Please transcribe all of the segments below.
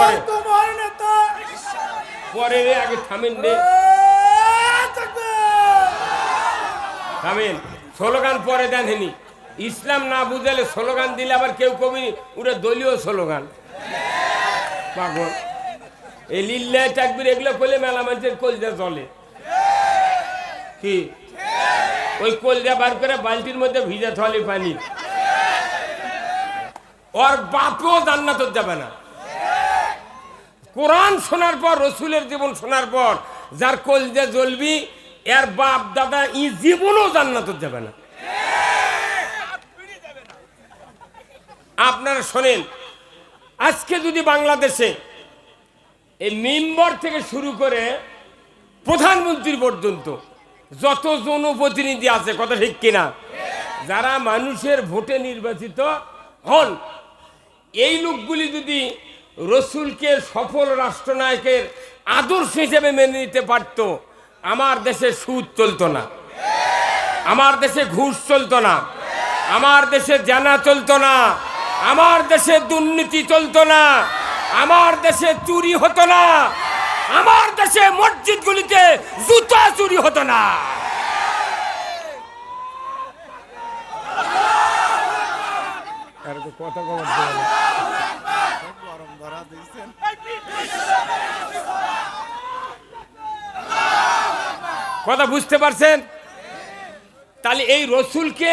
পরে। পরে রে, আগে থামেন রে। থামেন। স্লোগান পরে দেন ইসলাম না বুঝালে স্লোগান দিলে আবার কেউ কবি ওটা দলীয় স্লোগান। পাগল। এই লিল্লা চাকবির এগুলো করলে মেলা মানুষের কলজা চলে কি? ওই কলজা বার করে বালতির মধ্যে ভিজা থলি পানি। ওর বাপও জান্নাত যাবে না। কোরআন শোনার পর, রসুলের জীবন শোনার পর, যার কলজা জ্বলবি, এর বাপ, দাদা ই জীবনও জান্নাত যাবে না। আপনারা শোনেন, আজকে যদি বাংলাদেশে এই মেম্বার থেকে শুরু করে প্রধানমন্ত্রী পর্যন্ত যত জনপ্রতিনিধি আছে, কথা ঠিক কিনা? যারা মানুষের ভোটে নির্বাচিত হন, এই লোকগুলি যদি রসুলকে সফল রাষ্ট্রনায়কের আদর্শ হিসেবে মেনে নিতে পারত, আমার দেশে সুদ চলতো না। আমার দেশে ঘুষ চলতো না। আমার দেশে জানা চলতো না। আমার দেশে দুর্নীতি চলতো না। আমার দেশে চুরি হতো না। আমার দেশে মসজিদগুলিতে জুতা চুরি হতো না। কথা গরম ধরা দিয়েছেন। কথা বুঝতে পারছেন? তাহলে এই রসুলকে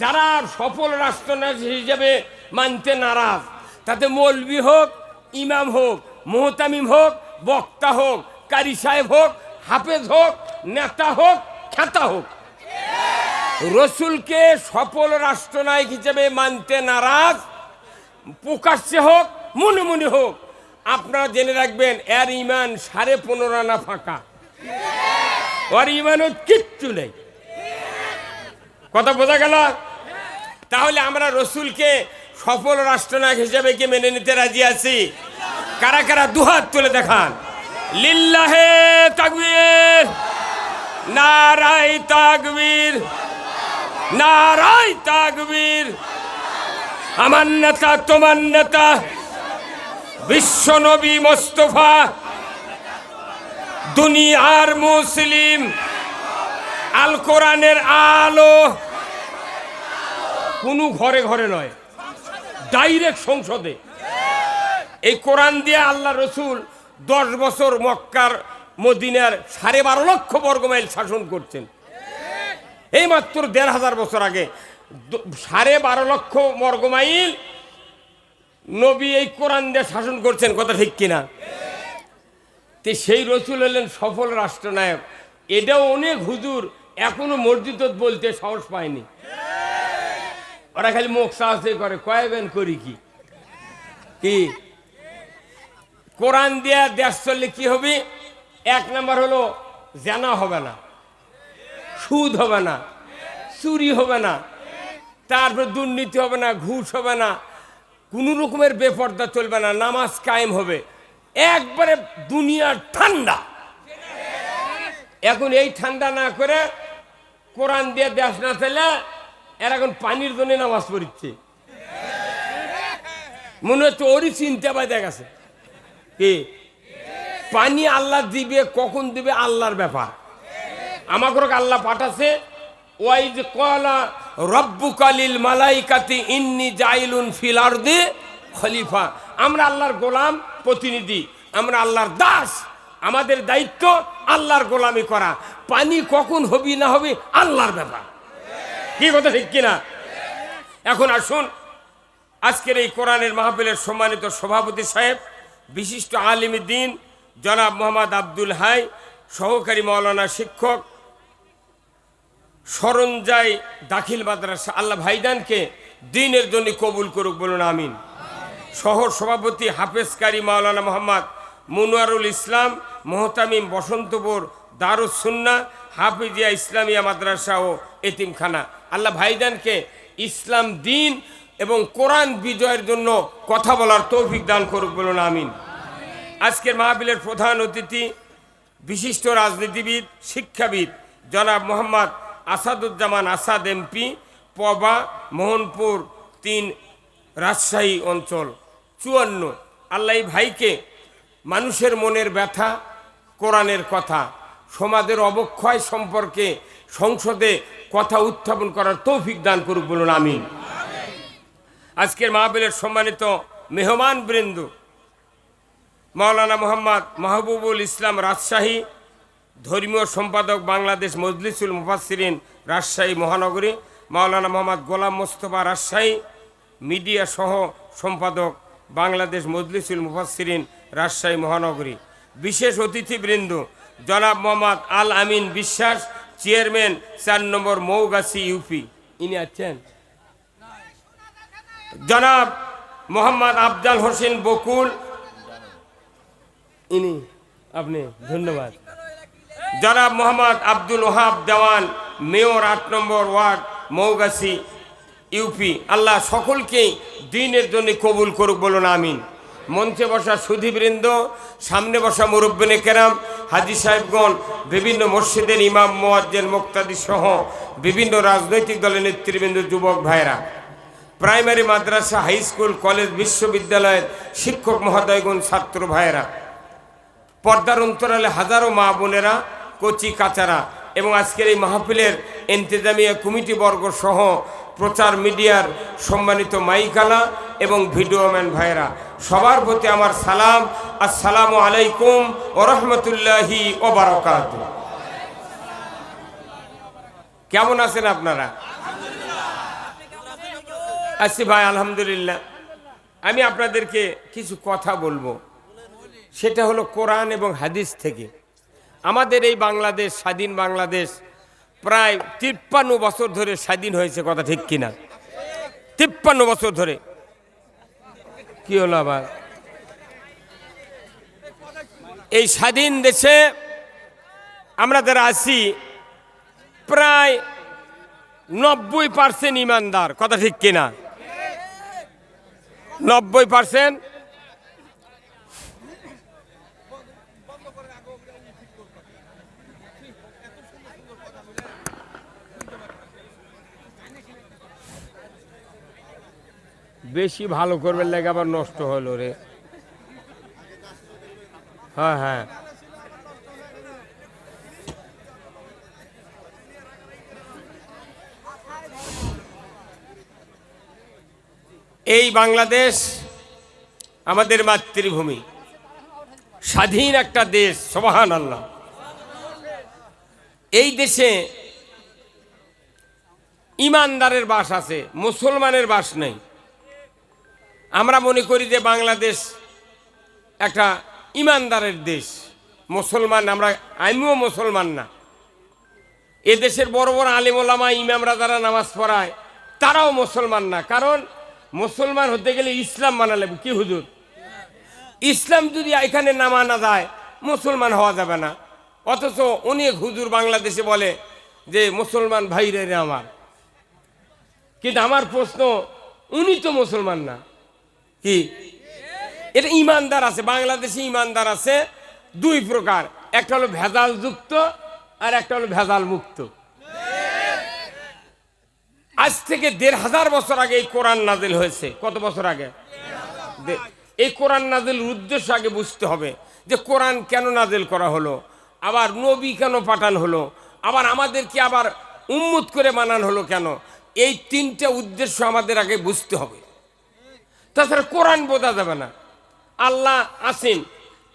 যারা সফল রাষ্ট্রনায়ক হিসেবে মানতে নারাজ, তাতে মৌলবি হোক, ইমাম হোক, মোহতামিম হোক, বক্তা হোক, কারি সাহেব হোক, হাফেজ হোক, নেতা হোক, খ্যাতা হোক। রসুলকে সফল রাষ্ট্রনায়ক হিসেবে মানতে নারাজ প্রকাশ্যে হোক, মনে মনে হোক, আপনারা জেনে রাখবেন, এর ইমান সাড়ে পনেরো আনা ফাঁকা। ওর ইমানও কিচ্ছু নেই। কথা বোঝা গেল? তাহলে আমরা রসুলকে সফল রাষ্ট্রনায়ক হিসেবে কি মেনে নিতে রাজি আছি? কারা কারা দুহাত তুলে দেখান? লিল্লাহে তাকবীর। নারাই তাকবীর। নারাই তাকবীর। আমার নেতা, তোমার নেতা, বিশ্বনবী মোস্তফা, দুনিয়ার মুসলিম, আল কোরআনের আলো, কোনো ঘরে ঘরে নয়, ডাইরেক্ট সংসদে। এই কোরআন দিয়ে আল্লাহ রসুল দশ বছর মক্কার, মদিনার সাড়ে বারো লক্ষ বর্গমাইল শাসন করছেন। এই মাত্র দেড় হাজার বছর আগে সাড়ে বারো লক্ষ বর্গমাইল নবী এই কোরআন দিয়ে শাসন করছেন, কথা ঠিক কিনা? তে সেই রসুল হলেন সফল রাষ্ট্রনায়ক। এটাও অনেক হুজুর এখনও মসজিদ বলতে সাহস পায়নি। ওরা খালি মুখ সাহসে করে কয়েবেন করি কি? কোরআন দিয়া দেশ চললে কি হবে? এক নাম্বার হলো, জানা হবে না, সুদ হবে না, চুরি হবে না তারপর দুর্নীতি হবে না, ঘুষ হবে না, কোনো রকমের বেপর্দা চলবে না, নামাজ কায়েম হবে। একবারে দুনিয়া ঠান্ডা। এখন এই ঠান্ডা না করে কোরআন দিয়ে দেশ না ফেলে, এর এখন পানির জন্য নামাজ পড়িচ্ছে। মনে হচ্ছে ওরই চিন্তা বাজে গেছে। কি? পানি আল্লাহ দিবে, কখন দিবে? আল্লাহর ব্যাপার। আমাকে আল্লাহ পাঠাছে ওই যে কলা রব্বু কালিল মালাইকাতি ইন্নি জাইলুন ফিল আরদি খলিফা। আমরা আল্লাহর গোলাম প্রতিনিধি, আমরা আল্লাহর দাস, আমাদের দায়িত্ব আল্লাহর গোলামি করা। পানি কখন হবি না হবে আল্লাহর ব্যাপার। কি কথা ঠিক কিনা? এখন আসুন, আজকের এই কোরআনের মাহফিলের সম্মানিত সভাপতি সাহেব, বিশিষ্ট আলিম দিন, জনাব মোহাম্মদ আব্দুল হাই, সহকারী মৌলানা শিক্ষক সরঞ্জাই দাখিল মাদ্রাসা। আল্লাহ ভাইদানকে দিনের জন্য কবুল করুক বলুন, আমিন। শহর সভাপতি হাফেজ কারি মাওলানা মোহাম্মদ মুনোয়ারুল ইসলাম, মোহতামিম বসন্তপুর দারুসুন্না হাফিজিয়া ইসলামিয়া মাদ্রাসা ও এতিমখানা। আল্লাহ ভাইদানকে ইসলাম দিন এবং কোরআন বিজয়ের জন্য কথা বলার তৌফিক দান করুক বলুন, আমিন। আজকের মাহবিলের প্রধান অতিথি, বিশিষ্ট রাজনীতিবিদ, শিক্ষাবিদ, জনাব মোহাম্মদ আসাদুজ্জামান আসাদ এমপি, পবা, মোহনপুর তিন রাজশাহী অঞ্চল। চুয়ান্ন। আল্লাহ ভাইকে মানুষের মনের ব্যথা, কোরআনের কথা, সমাজের অবক্ষয় সম্পর্কে সংসদে কথা উত্থাপন করার তৌফিক দান করুক বলুন, আমিন। আজকের মাহবিলের সম্মানিত মেহমান বৃন্দ মাওলানা মোহাম্মদ মাহবুবুল ইসলাম রাজশাহী ধর্মীয় সম্পাদক বাংলাদেশ মজলিসুল মুফাসসিরিন রাজশাহী মহানগরী, মাওলানা মোহাম্মদ গোলাম মোস্তফা রাজশাহী মিডিয়া সহ সম্পাদক বাংলাদেশ মজলিসুল মুফাসসিরিন রাজশাহী মহানগরী। বিশেষ অতিথিবৃন্দ, জনাব মোহাম্মদ আল আমিন বিশ্বাস, চেয়ারম্যান চার নম্বর মৌগাছি ইউপি। ইনি আছেন? জনাব মোহাম্মদ আফজাল হোসেন বকুল। ইনি, আপনি, ধন্যবাদ। জনাব মোহাম্মদ আব্দুল ওহাব দেওয়ান, মেয়র আট নম্বর ওয়ার্ড, মৌগাছি, ইউপি। আল্লাহ সকলকেই দিনের জন্য কবুল করুক, বলুন আমিন। মঞ্চে বসা সুধীবৃন্দ, সামনে বসা মুরব্বিনে কেরাম, হাজি সাহেবগণ, বিভিন্ন মসজিদের ইমাম, মোয়াজ্জেন, মুক্তাদি সহ বিভিন্ন রাজনৈতিক দলের নেতৃবৃন্দ, যুবক ভাইরা primary madrasa, high school, college, বিশ্ববিদ্যালয়ের শিক্ষক মহোদয়গণ, ছাত্র ভাইয়েরা। পর্দার অন্তরালে হাজারো মা বোনেরা কচি কাচারা এবং আজকের এই মাহফিলের এন্তেজামিয়া কমিটি বর্গ সহ প্রচার মিডিয়ার সম্মানিত মাইকালা এবং ভিডিওম্যান ভাইরা সবার প্রতি আমার সালাম। আসসালামু আলাইকুম ও রহমতুল্লাহি ও বারকাত। কেমন আছেন আপনারা? আছি ভাই, আলহামদুলিল্লাহ। আমি আপনাদেরকে কিছু কথা বলব। সেটা হলো কোরআন এবং হাদিস থেকে। আমাদের এই বাংলাদেশ, স্বাধীন বাংলাদেশ, প্রায় তিপ্পান্ন বছর ধরে স্বাধীন হয়েছে, কথা ঠিক কিনা? তিপ্পান্ন বছর ধরে। কি হলো আবার? এই স্বাধীন দেশে আমরা যারা আছি, প্রায় নব্বই পার্সেন্ট ইমানদার, কথা ঠিক কিনা? নব্বই পার্সেন্ট বেশি ভালো করবে লেগে আবার নষ্ট হলো রে। হ্যাঁ হ্যাঁ। এই বাংলাদেশ আমাদের মাতৃভূমি। স্বাধীন একটা দেশ সবাহান আল্লাহ এই দেশে ইমানদারের বাস আছে, মুসলমানের বাস নেই। আমরা মনে করি যে বাংলাদেশ একটা ইমানদারের দেশ। মুসলমান, আমরা, আমিও মুসলমান না। এ দেশের বড় বড় আলিমোলামা ইমামরা যারা নামাজ পড়ায়, তারাও মুসলমান না। কারণ মুসলমান হতে গেলে ইসলাম মানা লাগবে। কি হুজুর? ইসলাম যদি এখানে না মানা যায়, মুসলমান হওয়া যাবে না। অথচ অনেক হুজুর বাংলাদেশে বলে যে, মুসলমান ভাইরে আমার। কিন্তু আমার প্রশ্ন, উনি তো মুসলমান না। কি? এটা ইমানদার আছে, বাংলাদেশে ইমানদার আছে। দুই প্রকার, একটা হলো ভেজাল যুক্ত আর একটা হলো ভেজাল মুক্ত আজ থেকে দেড় হাজার বছর আগে এই কোরআন নাজিল হয়েছে। কত বছর আগে? এই কোরআন নাজিল উদ্দেশ্য আগে বুঝতে হবে যে কোরআন কেন নাজিল করা হলো, আবার নবী কেন পাঠান হলো, আবার আমাদেরকে আবার উম্মুত করে মানান হলো কেন? এই তিনটে উদ্দেশ্য আমাদের আগে বুঝতে হবে। তাছাড়া কোরআন বোঝা যাবে না। আল্লাহ আসেন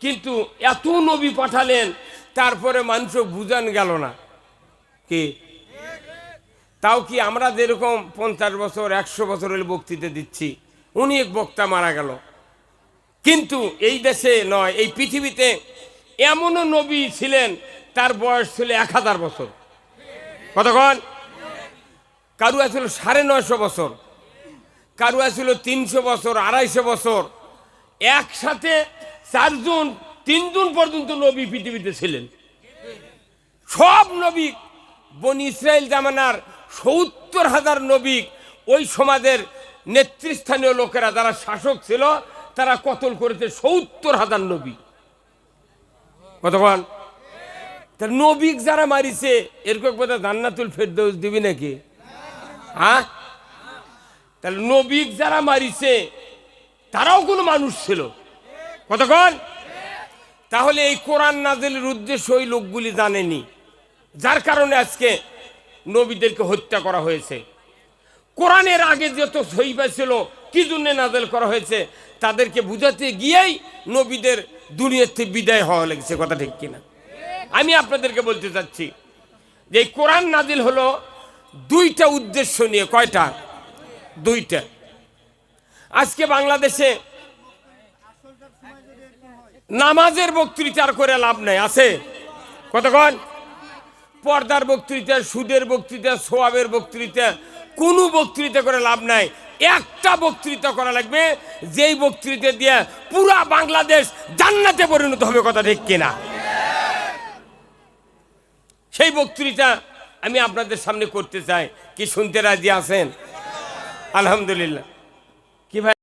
কিন্তু এত নবী পাঠালেন, তারপরে মানুষ বুঝান গেল না। কি? তাও কি আমরা যেরকম পঞ্চাশ বছর, একশো বছর হলে বক্তৃতা দিচ্ছি, উনি এক বক্তা মারা গেল। কিন্তু এই দেশে নয়, এই পৃথিবীতে এমনও নবী ছিলেন, তার বয়স ছিল এক হাজার বছর। কতক্ষণ কারু ছিল সাড়ে নয়শো বছর। কারু ছিল তিনশো বছর, আড়াইশো বছর। একসাথে চারজন, তিনজন পর্যন্ত নবী পৃথিবীতে ছিলেন। সব নবী, বন ইসরায়েল জামানার সত্তর হাজার নবী, ওই সমাজের নেতৃস্থানীয় লোকেরা যারা শাসক ছিল, তারা কতল করেছে সত্তর হাজার নবী। কতক্ষণ তা নবীক যারা মারিছে, এরকম বোধহয় জান্নাতুল ফেরদৌস দিবি নাকি? হ্যাঁ? তাহলে নবীক যারা মারিছে, তারাও কোনো মানুষ ছিল। কতক্ষণ তাহলে এই কোরআন নাজেলের উদ্দেশ্য ওই লোকগুলি জানেনি। যার কারণে আজকে নবীদেরকে হত্যা করা হয়েছে। কোরআনের আগে যত সহিবা ছিল, কি জন্য নাজেল করা হয়েছে, তাদেরকে বুঝাতে গিয়েই নবীদের দুনিয়ার থেকে বিদায় হওয়া লেগেছে। কথা ঠিক কিনা? আমি আপনাদেরকে বলতে চাচ্ছি যে কোরআন নাজিল হলো দুইটা উদ্দেশ্য নিয়ে, কয়টা? দুইটা। আজকে বাংলাদেশে নামাজের বক্তৃতা আর করে লাভ নাই, আছে? কতক্ষণ পর্দার বক্তৃতা, সুদের বক্তৃতা, সোয়াবের বক্তৃতা, কোনো বক্তৃতা করে লাভ নাই। একটা বক্তৃতা করা লাগবে, যেই বক্তৃতা দিয়ে পুরা বাংলাদেশ জান্নাতে পরিণত হবে, কথা ঠিক কিনা? সেই বক্তৃতা আমি আপনাদের সামনে করতে চাই। কি শুনতে রাজি আছেন? আলহামদুলিল্লাহ। কি ভাই?